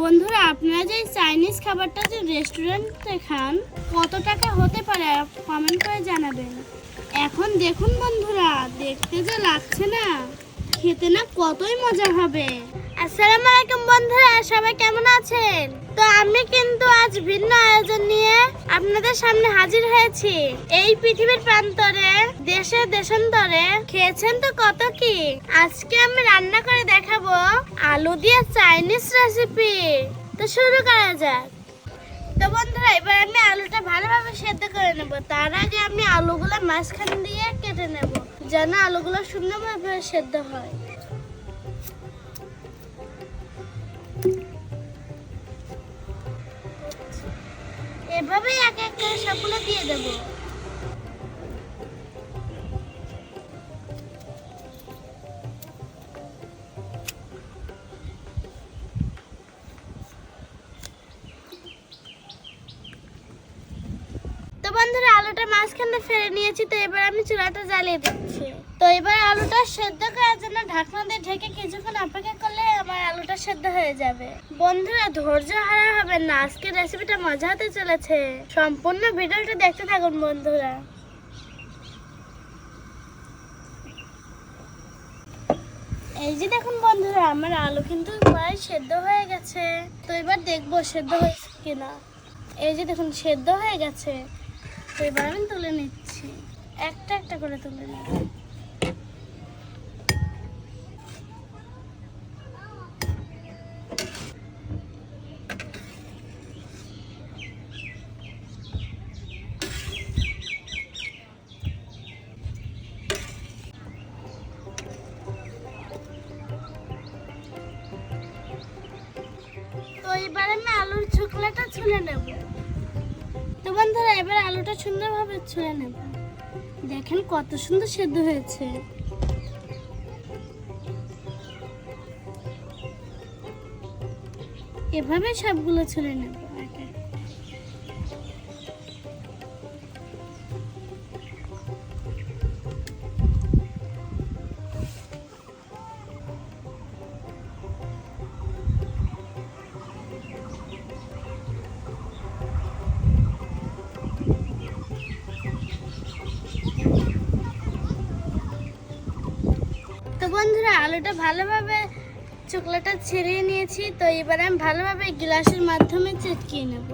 বন্ধুরা, আপনারা যে চাইনিজ খাবারটা যে রেস্টুরেন্টে খান, কত টাকা হতে পারে কমেন্ট করে জানাবেন। এখন দেখুন বন্ধুরা, দেখতে যে লাগছে না, খেতে না কতই মজা হবে। আসসালামু আলাইকুম বন্ধুরা, সবাই কেমন আছেন? তো আমি কিন্তু আজ ভিন্ন আয়োজন নিয়ে আপনাদের সামনে হাজির হয়েছি। এই পৃথিবীর প্রান্তরে দেশে দেশান্তরে খেয়েছেন তো কত কি? আজকে আমি রান্না করে দেখাবো আলু দিয়ে চাইনিজ রেসিপি তো শুরু করা যাক। তো বন্ধুরা, এবার আমি আলুটা ভালোভাবে সেদ্ধ করে নেব। তার আগে আমি আলুগুলো মাঝখান দিয়ে কেটে নেব, যেন আলুগুলো সুন্দরভাবে সেদ্ধ হয়। এভাবেই এক এক করে সবগুলো দিয়ে দেব। তো বন্ধুরা, আলুটা মাঝখানে ফেলে নিয়েছি, তো এবার আমি চুলাটা জ্বালিয়ে দিচ্ছি। তো এবার আলুটা সেদ্ধ করার জন্য ঢাকনা দিয়ে ঢেকে কিছুক্ষণ অপেক্ষা করলে আমার আলুটা সেদ্ধ হয়ে যাবে। বন্ধুরা, ধৈর্য হারা হবে না। আজকের রেসিপিটা মজা হতে চলেছে। সম্পূর্ণ ভিডিওটা দেখতে থাকুন, বন্ধুরা। এই যে দেখুন, বন্ধুরা, আমার আলু কিন্তু প্রায় সেদ্ধ হয়ে গেছে। তো এবার দেখব সেদ্ধ হয়েছে কিনা। এই যে দেখুন, সেদ্ধ হয়ে গেছে। তো এবার আমি তুলে নিচ্ছি। একটা একটা করে তুলে নিই ছোকলাটা ছুলে নেব। তো বন্ধুরা, এবার আলুটা সুন্দরভাবে ছুলে নেব। দেখেন কত সুন্দর সেদ্ধ হয়েছে। এভাবে সবগুলো ছুলে নেব। বন্ধুরা, আলুটা ভালোভাবে চোকলাটা ছেড়িয়ে নিয়েছি, তো এবার আমি ভালোভাবে গ্লাসের মাধ্যমে চেটকিয়ে নেব।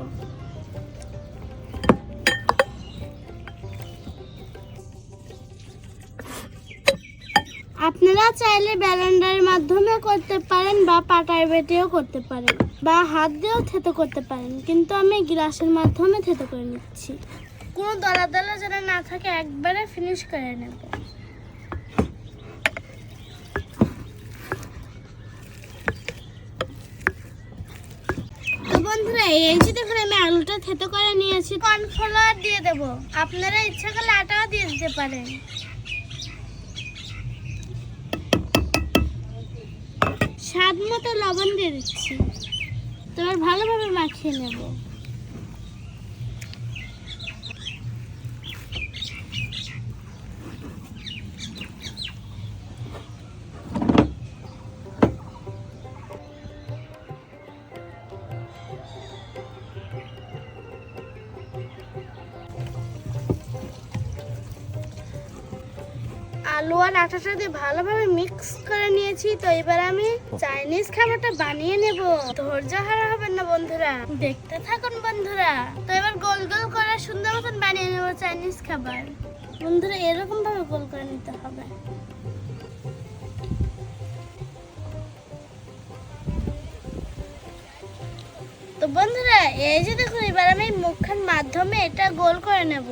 আপনারা চাইলে ব্যালেন্ডারের মাধ্যমে করতে পারেন বা পাটায় বেটেও করতে পারেন, বা হাত দিয়েও থেতো করতে পারেন, কিন্তু আমি গ্লাসের মাধ্যমে থেতো করে নিচ্ছি। কোনো দলা দলা যেন না থাকে, একবারে ফিনিশ করে নেব তো বন্ধুরা এই যে দেখুন আমি আলুটা থেতো করে নিয়েছি। কর্নফ্লাওয়ার দিয়ে দেব। আপনারা ইচ্ছা করলে আটাও দিয়ে দিতে পারেন। স্বাদ মতো লবণ দিয়ে দিচ্ছি। তোমার ভালোভাবে মাখিয়ে নেব। আর আটাটা দিয়ে ভালোভাবে মিক্স করে নিয়েছি, তো এবার আমি চাইনিজ খাবারটা বানিয়ে নেব। ধৈর্য হারা হবেন না বন্ধুরা, দেখতে থাকুন বন্ধুরা। তো এবার গোল গোল করে সুন্দর মতন বানিয়ে নেব চাইনিজ খাবার। বন্ধুরা এরকম ভাবে গোল করে নিতে হবে। তো বন্ধুরা, এই যে দেখুন, এবার আমি মুখখান মাধ্যমে এটা গোল করে নেব।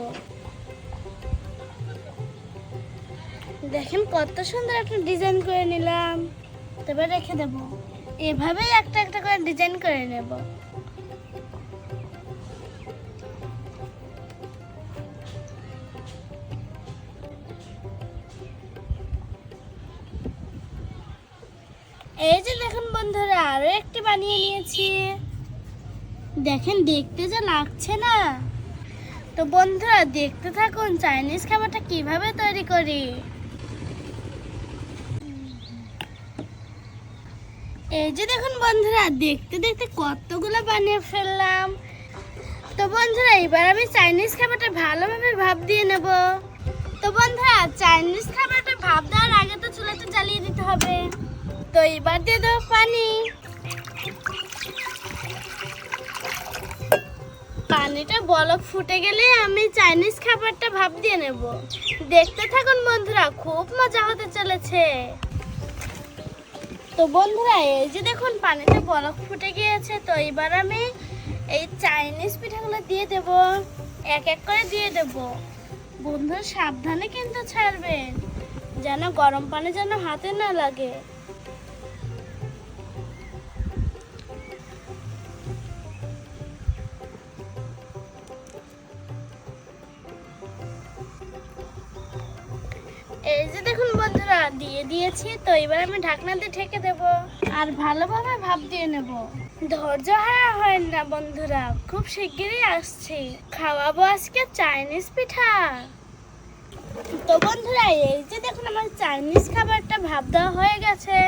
দেখেন কত সুন্দর একটা ডিজাইন করে নিলাম। তবে রেখে দেব। এভাবেই একটা একটা করে ডিজাইন করে নেব। এই যে দেখুন বন্ধুরা, আরও একটি বানিয়ে নিয়েছি। দেখেন দেখতে যা লাগছে না। তো বন্ধুরা, দেখতে থাকুন চাইনিজ খাবারটা কীভাবে তৈরি করি। এই যে দেখুন বন্ধুরা, দেখতে দেখতে কতগুলো বানিয়ে ফেললাম। তো বন্ধুরা, এবার আমি চাইনিজ খাবারটা ভালোভাবে ভাপ দিয়ে নেব। তো বন্ধুরা চাইনিজ খাবারটা ভাপ দেওয়ার আগে তো চুলাটা জ্বালিয়ে দিতে হবে। তো এবার দিয়ে দেবো পানি। পানিটা বলক ফুটে গেলে আমি চাইনিজ খাবারটা ভাব দিয়ে নেব। দেখতে থাকুন বন্ধুরা, খুব মজা হতে চলেছে। তো বন্ধুরা, এই যে দেখুন, পানিতে বরফ ফুটে গিয়েছে, তো এবার আমি এই চাইনিজ পিঠাগুলো দিয়ে দেব। এক এক করে দিয়ে দেব। বন্ধু সাবধানে কিন্তু ছাড়বেন, যেন গরম পানি যেন হাতে না লাগে। দিয়ে দিয়েছি তো এবার আমি ঢাকনা দিয়ে ঢেকে দেব। আর ভালোভাবে ভাপ দিয়ে নেব। ধৈর্য হারা হয় না বন্ধুরা খুব শিগগিরই আসছি। খাওয়াবো আজকে চাইনিজ পিঠা। তো বন্ধুরা এই যে দেখুন আমার চাইনিজ খাবারটা ভাপ দেওয়া হয়ে গেছে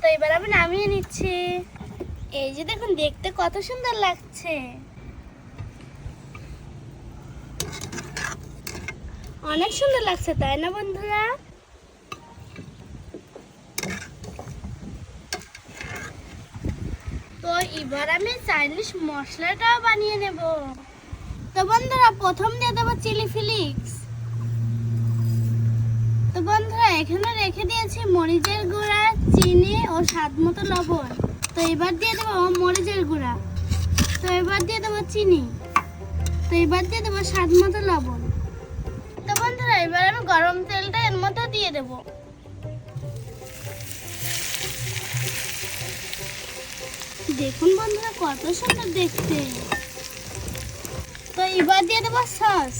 তো এবার আমি নামিয়ে নিচ্ছি। এই যে দেখুন দেখতে কত সুন্দর লাগছে। অনেক সুন্দর লাগছে তাই না বন্ধুরা? তো এবার আমি চাইনিজ মশলাটাও বানিয়ে নেব। তো বন্ধুরা, প্রথম দিয়ে দেবো চিলি ফিলিক্স। তো বন্ধুরা, এখানে রেখে দিয়েছি মরিচের গুঁড়া, চিনি ও স্বাদ মতো লবণ। তো এবার দিয়ে দেবো মরিচের গুঁড়া। তো এবার দিয়ে দেবো চিনি। তো এবার দিয়ে দেবো স্বাদ মতো লবণ। তো বন্ধুরা, এবার আমি গরম তেলটা এর মতো দিয়ে দেব। দেখুন বন্ধুরা, কত সুন্দর দেখতে। তো এবার দিয়ে দেবো সস।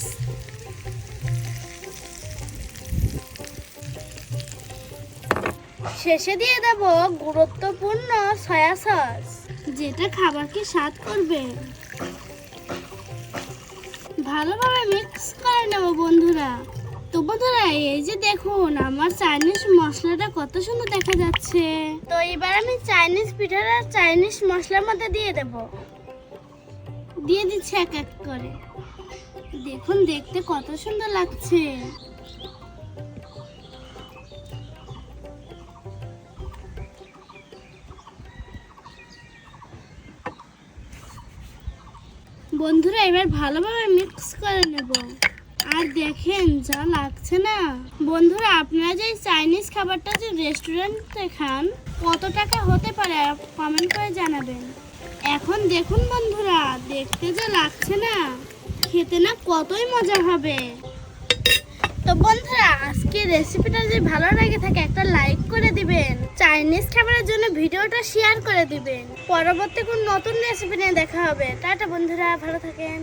শেষে দিয়ে দেব গুরুত্বপূর্ণ সয়া সস। যেটা খাবারকে স্বাদ করবে। ভালোভাবে মিক্স করে নেব বন্ধুরা। তো বন্ধুরা এই যে দেখুন আমার চাইনিজ মশলাটা কত সুন্দর দেখা যাচ্ছে। তো এবার আমি চাইনিজ পিঠাটা চাইনিজ মশলার মধ্যে দিয়ে দেব। দিয়ে দিচ্ছি এক এক করে। দেখুন দেখতে কত সুন্দর লাগছে। বন্ধুরা এবার ভালোভাবে মিক্স করে নেব। দেখেন, যা লাগছে না। বন্ধুরা, আপনারা যে চাইনিজ খাবারটা যে রেস্টুরেন্টে খান, কত টাকা হতে পারে কমেন্ট করে জানাবেন। এখন দেখুন বন্ধুরা, দেখতে যা লাগছে না, খেতে না কতই মজা হবে। তো বন্ধুরা, আজকে রেসিপিটা যদি ভালো লাগে থাকে, একটা লাইক করে দিবেন। চাইনিজ খাবারের জন্য ভিডিওটা শেয়ার করে দিবেন। পরবর্তী কোন নতুন রেসিপি নিয়ে দেখা হবে। টাটা বন্ধুরা, ভালো থাকেন।